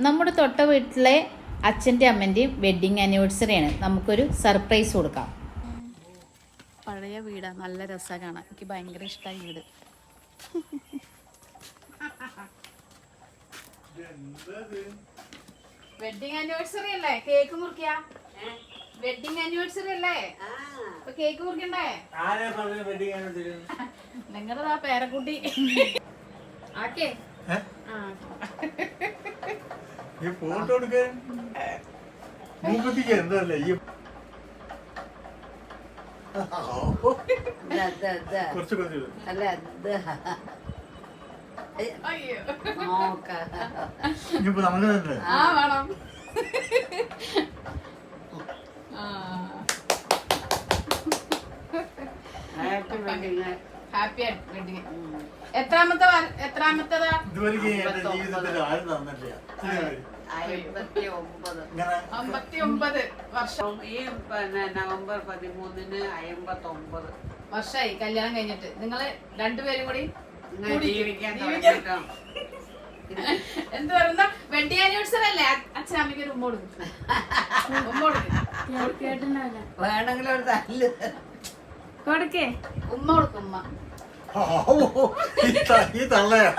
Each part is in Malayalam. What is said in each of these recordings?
നമ്മുടെ തൊട്ട വീട്ടിലെ അച്ഛന്റെ അമ്മന്റെയും വെഡ്ഡിങ് ആനിവേഴ്സറിയാണ് നമുക്കൊരു സർപ്രൈസ് കൊടുക്കാം. പഴയ വീടാണ് നല്ല രസമാണ് കാണാൻ. എനിക്ക് ഭയങ്കര ഇഷ്ടമായി വീട്. വെഡിങ് ആനിവേഴ്സറി അല്ലേ? കേക്ക് മുറിക്ക? വെഡിങ് ആനിവേഴ്സറി അല്ലേ? അപ്പൊ കേക്ക് മുറിക്കണ്ടേ? ആരെ പറഞ്ഞു വെഡിങ് ആനിവേഴ്സറി നിങ്ങളുടെ ആ പേരക്കുട്ടി. ആക്കേ. ആ. ഈ ഫോട്ടോ എടുക്കാൻ? മൂക്കുത്തിക്ക് എന്തല്ലേ ഈ കുറച്ച് കുറച്ച്. അല്ല ഇനിയിപ്പോ നമ്മൾ തന്നെ. ഹാപ്പി വെഡിങ് ഹാപ്പി വെഡിങ് എത്രാമത്തെ എത്രാമത്തതാ? എന്റെ ജീവിതത്തിൽ ആരും വർഷം. ഈ പിന്നെ നവംബർ പതിമൂന്നിന് അമ്പത്തി ഒമ്പത് വർഷമായി കല്യാണം കഴിഞ്ഞിട്ട്. നിങ്ങൾ രണ്ടുപേരും കൂടി ജീവിക്കാൻ എന്ത് പറയുന്ന? വെഡ്ഡിങ് ആനിവേഴ്സറി അല്ലേ? അച്ഛൻ അമ്മയ്ക്ക് ഒരു ഉമ്മ കൊടുക്കും ഉമ്മ കൊടുക്കും വേണമെങ്കിൽ ഒരു തല്ല്. കൊടുക്കേ. ഉമ്മ കൊടുക്കും ഉമ്മ. ഈ ത- ഈ തള്ളയാ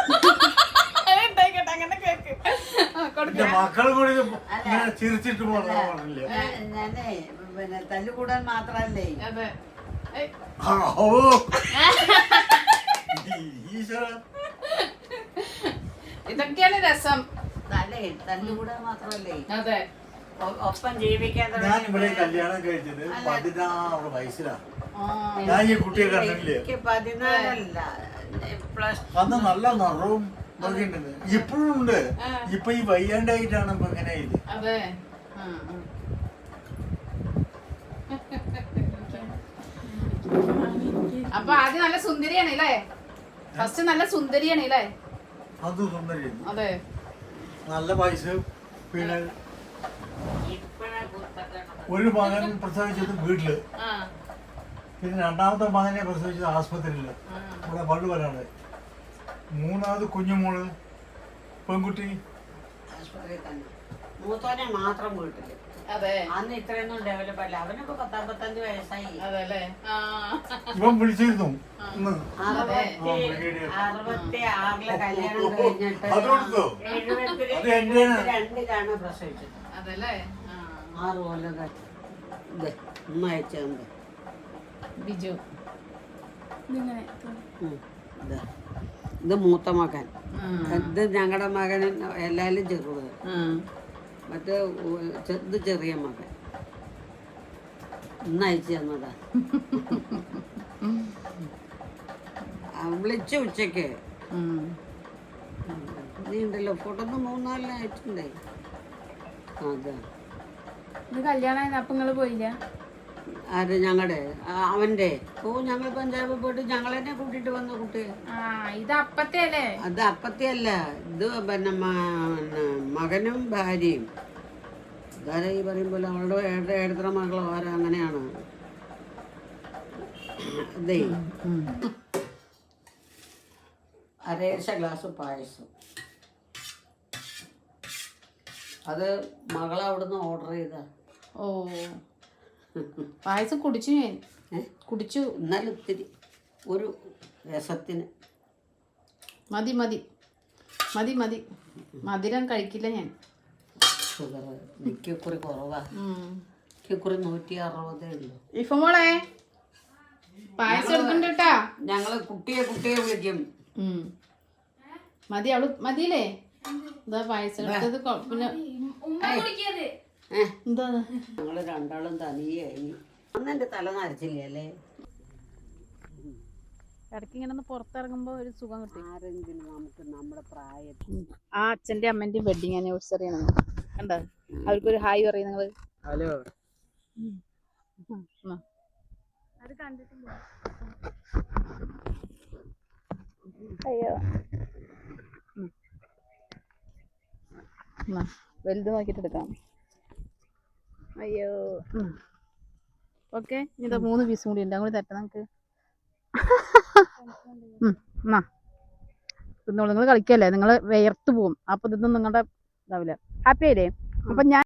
ഉണ്ടായിക്കോട്ടെ അങ്ങനെ കേക്ക് ആ, എന്റെ കൊടുക്കാം മക്കളും കൂടി ഇത് ഇങ്ങനെ ചിരിച്ചിട്ട് പോകണില്ലേ ഞാനേ പിന്നെ തല്ലുകൂടാൻ മാത്രല്ലേ? അതെ. ഏയ്, ആവോ ഈശ്വര. ഇതൊക്കെയാണ് രസം. തലേ തല്ലുകൂടാൻ മാത്രല്ലേ? അതെ. ഒ- ഒപ്പം ജീവിക്കാൻ ഞാൻ ഇവിടെ കല്യാണം കഴിച്ചത് പതിനാറ് വയസ്സിലാണ്. ഞാൻ ഈ കുട്ടിയെ കണ്ടില്ലേ പതിനാലല്ല. അന്ന് നല്ല നിറവും ഇപ്പോഴും ഉണ്ട്. ഇപ്പൊ ഈ വയ്യാണ്ടായിട്ടാണ് ഇപ്പൊ ഇങ്ങനെ ഇത്. അപ്പൊ ആദ്യം നല്ല സുന്ദരിയാണ് അല്ലേ? ഫസ്റ്റ് നല്ല സുന്ദരിയാണ് അല്ലേ? അത് സുന്ദരി അതെ. നല്ല പൈസ പിന്നെ ഒരു മകൻ പ്രസവിച്ചത് വീട്ടിൽ. ആ. പിന്നെ രണ്ടാമത്തെ മകനെ പ്രസവിച്ചത് ആസ്പത്രിയിൽ. ഇവിടെ പള്ളു വരാണ് മൂന്നാമത് കുഞ്ഞുമോൾ പെൺകുട്ടി. മൂത്തോനെ മാത്രം വീട്ടിൽ. അതെ. അന്ന് ഇത്രയൊന്നും ഡെവലപ്പ് അല്ല അവനിപ്പോ പത്തമ്പത്തഞ്ച് വയസ്സായി. അതെ അല്ലേ? ആ. ഇവൻ വിളിച്ചിരുന്നു. ഇന്ന്. അറുപത്തി ആറിലെ കല്യാണം കഴിഞ്ഞിട്ട്? എഴുപത്തി. രണ്ടിലാണ് പ്രസവിച്ചത്. ആറ് കൊല്ലം. ഉമ്മ അയച്ചത് ബിജു. ഇത്. മൂത്ത മകൻ. ഇത് ഞങ്ങളുടെ മകൻ എല്ലാവരും ചെറുത്. മറ്റേ ഇത് ചെറിയ മകൻ. ഇന്ന് അയച്ചു തന്നതാ. വിളിച്ച ഉച്ചയ്ക്ക്. നീ ഉണ്ടല്ലോ ഫോട്ടോ ഒന്ന് മൂന്നാലിന് അയച്ചിട്ടുണ്ടേ അതാ ഇത് കല്യാണം അപ്പൊ നിങ്ങൾ പോയില്ല? ആര് ഞങ്ങളുടെ അവന്റെ. ഓ ഞങ്ങൾ പഞ്ചാബിൽ പോയിട്ട് ഞങ്ങൾ തന്നെ കൂട്ടിട്ട് വന്ന കുട്ടി. ആ ഇത് അപ്പത്തെ അല്ലേ അത് അപ്പത്തിയല്ല. ഇത് പിന്നെ മകനും ഭാര്യയും. ഇതാരാ ഈ പറയുമ്പോൾ അവളുടെ ഏട്ട ഏടത്ര മകളോ ആരോ അങ്ങനെയാണ്. അതേ അരേശ ഗ്ലാസ് പായസം. അത് മകളവിടുന്ന് ഓർഡർ ചെയ്ത. ഓ. പായസം കുടിച്ചു ഞാൻ കുടിച്ചു. എന്നാലും ഇത്തിരി ഒരു രസത്തിന്. മതി മതി. മതി മതി. മധുരം കഴിക്കില്ല ഞാൻ. ഷുഗർ എനിക്കുറി കുറവാ. ഉം. എനിക്കുറി നൂറ്റി അറുപതേ ഉള്ളൂ ഇഫമോളെ പായസം എടുക്കണ്ട കേട്ടാ ഞങ്ങൾ കുട്ടിയെ കുട്ടിയെ വിളിക്കും. മതി അവൾ മതിയില്ലേ? എന്താ പായസം എടുത്തത് പിന്നെ ഏഹ് എന്താ ഞങ്ങൾ രണ്ടാളും തനിയെ അന്ന് എന്റെ തല നരച്ചില്ലേ? ഇടയ്ക്ക് ഇങ്ങനെ ഒന്ന് പുറത്തിറങ്ങുമ്പോ ഒരു സുഖം കിട്ടും. ആരെങ്കിലും നമുക്ക് നമ്മുടെ പ്രായത്തിൽ ആ അച്ഛന്റെ അമ്മന്റെയും വെഡിങ് ആനിവേഴ്സറി ആണ്. കണ്ടോ? അവർക്കൊരു ഹായ് പറയും നിങ്ങൾ. ഹലോ അത് കണ്ടിട്ടില്ല. അയ്യോ. വലുത് നോക്കിട്ട് എടുക്കാം. അയ്യോ. ഓക്കെ ഇതാ മൂന്ന് പീസും കൂടി ഉണ്ട്. അങ്ങോട്ട് തരട്ടെ നമുക്ക്? എന്നാ. നിങ്ങൾ കളിക്കല്ലേ? നിങ്ങൾ വേർത്ത് പോകും അപ്പൊ ഇതൊന്നും നിങ്ങളുടെ ഇതാവില്ല. ഹാപ്പി ആയില്ലേ? അപ്പൊ ഞാൻ